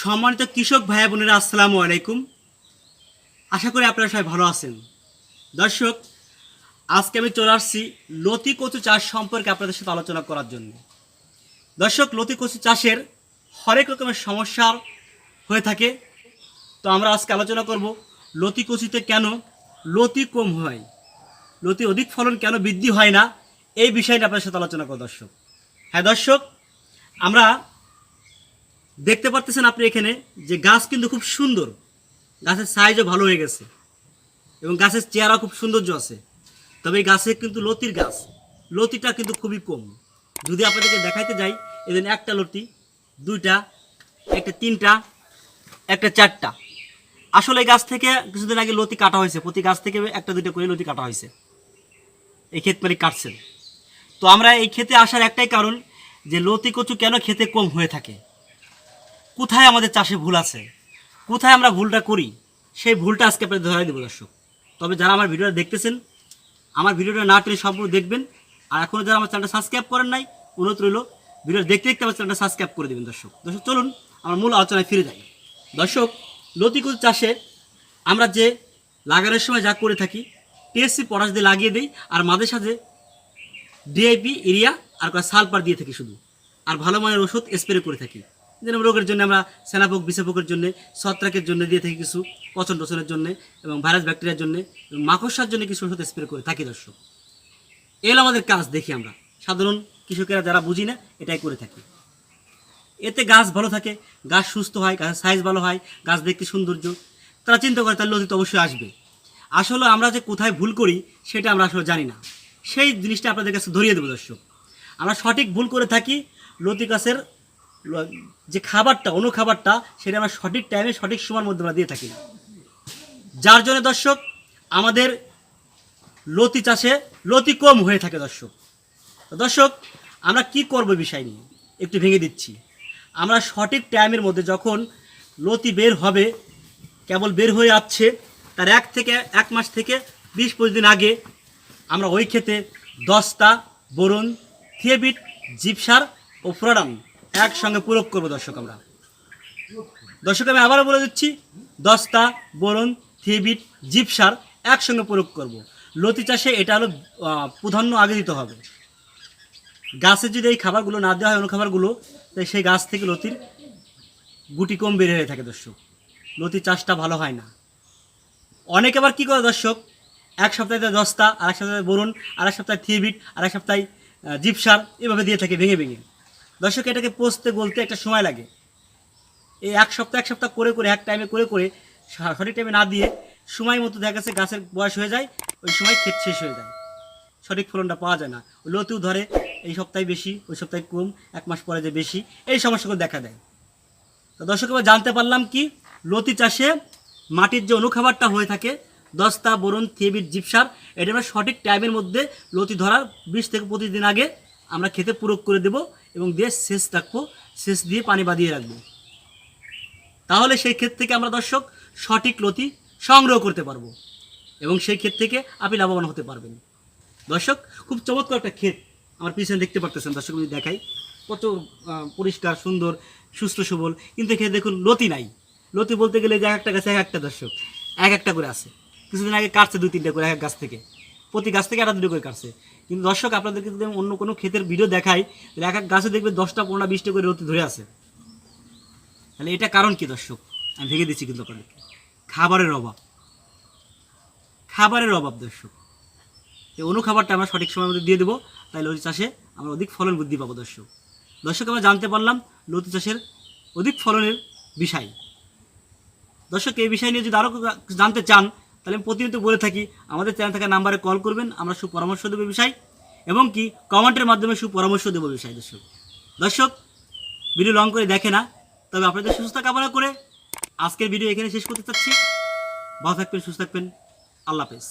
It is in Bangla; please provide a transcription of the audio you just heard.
সম্মানিত কৃষক ভাই বোনেরা, আসসালামু আলাইকুম। আশা করি আপনারা সবাই ভালো আছেন। দর্শক, আজকে আমি চলে আসছি লতি কচু চাষ সম্পর্কে আপনাদের সাথে আলোচনা করার জন্য। দর্শক, লতি কচু চাষের হরেক রকমের সমস্যার হয়ে থাকে। তো আমরা আজকে আলোচনা করব লতি কচুতে কেন লতি কম হয়, লতি অধিক ফলন কেন বৃদ্ধি হয় না, এই বিষয়টা আপনাদের সাথে আলোচনা করব দর্শক। হ্যাঁ দর্শক, আমরা দেখতে পারতেছেন আপনি এখানে যে গাছ কিন্তু খুব সুন্দর। গাছের সাইজও ভালো হয়ে গেছে এবং গাছের চেহারা খুব সৌন্দর্য আছে। তবে এই গাছে কিন্তু লতির গাছ। লতিটা কিন্তু খুবই কম। যদি আপনাদেরকে দেখাইতে যাই এদিন একটা লতি, দুইটা, একটা তিনটা, একটা চারটা। আসলে গাছ থেকে কিছুদিন আগে লতি কাটা হয়েছে। প্রতি গাছ থেকে একটা, দুইটা করে লতি কাটা হয়েছে। এই ক্ষেত মালিক কাটছেন। তো আমরা এই ক্ষেতে আসার একটাই কারণ যে লতি কচু কেন খেতে কম হয়ে থাকে? কোথায় আমাদের চাষে ভুল আছে? কোথায় আমরা ভুলটা করি? সেই ভুলটা আজকে আপনাদের ধরাই দেবো দর্শক। তবে যারা আমার ভিডিওটা দেখতেছেন, আমার ভিডিওটা না টেনে সম্পূর্ণ দেখবেন। আর এখনও যারা আমার চ্যানেলটা সাবস্ক্রাইব করেন নাই, অনুরোধ রইল ভিডিও দেখতে দেখতে আমার চ্যানেলটা সাবস্ক্রাইব করে দেবেন দর্শক। দর্শক, চলুন, আমার মূল আলোচনায় ফিরে যাই। দর্শক, লতিকুল চাষে আমরা যে লাগানোর সময় যা করে থাকি, টিএসসি পটাশ দিয়ে লাগিয়ে দিই, আর মাঝে সাঝে ডিআইপি, ইরিয়া, আর সালপার দিয়ে থাকি শুধু। আর ভালো মানের ওষুধ স্প্রে করে থাকি। যেরকম রোগের জন্য আমরা সেনাপোক, বিষাপোকের জন্য, ছত্রাকের জন্য দিয়ে থাকি কিছু, পচন টচনের জন্য এবং ভাইরাস ব্যাকটেরিয়ার জন্য মাকড়সার জন্য কিছু ওষুধ স্প্রে করে থাকি দর্শক। এগুলো আমাদের কাজ, দেখি আমরা। সাধারণ কৃষকেরা যারা বুঝি না, এটাই করে থাকি। এতে গাছ ভালো থাকে, গাছ সুস্থ হয়, গাছের সাইজ ভালো হয়, গাছ দেখতে সৌন্দর্য। তারা চিন্তা করে, তার লতি অবশ্যই আসবে। আসলে আমরা যে কোথায় ভুল করি, সেটা আমরা আসলে জানি না। সেই জিনিসটা আপনাদের কাছে ধরিয়ে দেবো দর্শক। আমরা সঠিক ভুল করে থাকি লতি গাছের যে খাবারটা অনু খাবারটা, সেটা আমরা সঠিক টাইমে সঠিক সময়ের মধ্যে আমরা দিয়ে থাকি যার জন্য দর্শক, আমাদের লতি চাষে লতি কম হয়ে থাকে দর্শক। দর্শক, আমরা কি করব বিষয় নিয়ে? একটু ভেঙে দিচ্ছি। আমরা সঠিক টাইমের মধ্যে যখন লতি বের হবে, কেবল বের হয়ে আসছে, তার এক থেকে, এক মাস থেকে বিশ পঁচিশ দিন আগে আমরা ওই ক্ষেতে দস্তা বরুণ থিয়েবিট, জিপসার ও ফ্রডাম একসঙ্গে প্রয়োগ করব দর্শক আমরা। দর্শক, আমি আবারও বলে দিচ্ছি, দস্তা বরুণ থিয়েবিট জিপসার একসঙ্গে প্রয়োগ করব। লতি চাষে এটা হলো প্রাধান্য আগে দিতে হবে। গাছে যদি এই খাবারগুলো না দেওয়া হয়, অন্য খাবারগুলো, তাই সেই গাছ থেকে লতির গুটি কম বের হয়ে থাকে দর্শক। লতি চাষটা ভালো হয় না। অনেকে আবার কী করে দর্শক, এক সপ্তাহে দস্তা আর এক সপ্তাহে বরুণ আর এক সপ্তাহে থিবিট আর এক সপ্তাহে জিপসার, এভাবে দিয়ে থাকে ভেঙে ভেঙে। দর্শক, এটাকে পোষতে গলতে একটা সময় লাগে। এই এক সপ্তাহ এক সপ্তাহ করে করে, এক টাইমে করে করে, সঠিক টাইমে না দিয়ে সময় মতো দেখা গেছে গাছের বয়স হয়ে যায়, ওই সময় ক্ষেত শেষ হয়ে যায়। সঠিক ফলনটা পাওয়া যায় না। লতিও ধরে এই সপ্তাহে বেশি, ওই সপ্তাহে কম, এক মাস পরে যে বেশি, এই সমস্যাগুলো দেখা দেয়। তো দর্শক, এবার জানতে পারলাম কি, লতি চাষে মাটির যে অনুখাবারটা হয়ে থাকে, দস্তা বরুণ থিয়েবিট জিপসার, এটা আমরা সঠিক টাইমের মধ্যে লতি ধরার বিশ থেকে প্রতিদিন আগে আমরা খেতে প্রয়োগ করে দেব এবং দিয়ে শেষ রাখব, শেষ দিয়ে পানি বাঁধিয়ে রাখব। তাহলে সেই ক্ষেত থেকে আমরা দর্শক সঠিক লতি সংগ্রহ করতে পারব এবং সেই ক্ষেত থেকে আপনি লাভবান হতে পারবেন। দর্শক, খুব চমৎকার একটা ক্ষেত আমার পিছনে দেখতে পারতেছেন। দর্শক, আমি দেখাই, কত পরিষ্কার, সুন্দর, সুস্থ, সবল। কিন্তু এখানে দেখুন লতি নাই। লতি বলতে গেলে যে এক একটা গাছে এক একটা দর্শক, এক একটা করে আছে। কিছুদিন আগে কাটছে দুই তিনটা করে এক গাছ থেকে। প্রতি গাছ থেকে একটা দুটো করে কাটছে। কিন্তু দর্শক, আপনাদেরকে যদি অন্য কোনো ক্ষেতের ভিডিও দেখাই, তাহলে এক এক গাছে দেখবে দশটা, পনেরোটা, বিশটা করে লতি ধরে আছে। তাহলে এটা কারণ কি দর্শক? আমি ভেঙে দিচ্ছি কিন্তু আপনাদেরকে। খাবারের অভাব। খাবারের অভাব দর্শক। এই অনুখাবারটা আমরা সঠিক সময়ের মধ্যে দিয়ে দেবো, তাই লতি চাষে আমরা অধিক ফলন বৃদ্ধি পাবো দর্শক। দর্শক, আমরা জানতে পারলাম লতি চাষের অধিক ফলনের বিষয়। দর্শক, এই বিষয় নিয়ে যদি আরও জানতে চান তাহলে আমি প্রতিনিয়ত বলে থাকি, আমাদের চ্যানেল থাকা নাম্বারে কল করবেন, আমরা সুপরামর্শ দেবো বিষয়, এবং কি কমেন্টের মাধ্যমে সুপরামর্শ দেবো বিষয় দর্শক। দর্শক ভিডিও লং করে দেখে না, তবে আপনাদের সুস্থতা কামনা করে আজকের ভিডিও এখানে শেষ করতে চাচ্ছি। ভালো থাকবেন, সুস্থ থাকবেন। আল্লাহ হাফেজ।